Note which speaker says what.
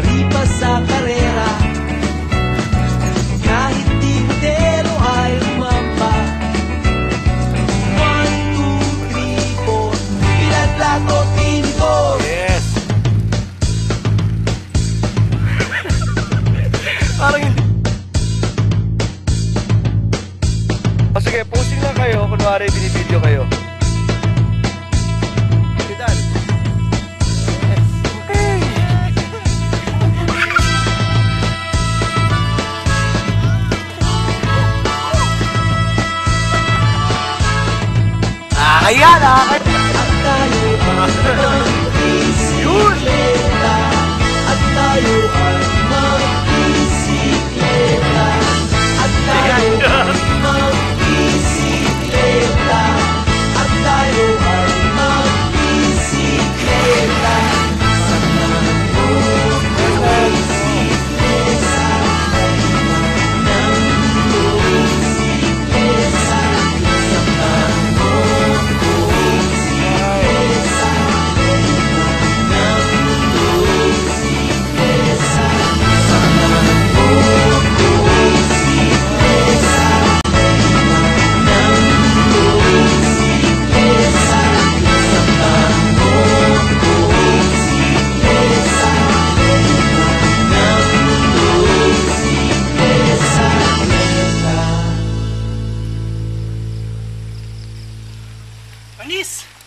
Speaker 1: Maripas sa karera Kahit di modelo ay umamba One, two, three, four Ilan plato, tinko
Speaker 2: Yes! Parang hindi. O sige, posing lang kayo. Kunwari, binibideo
Speaker 1: عيالها Bernice!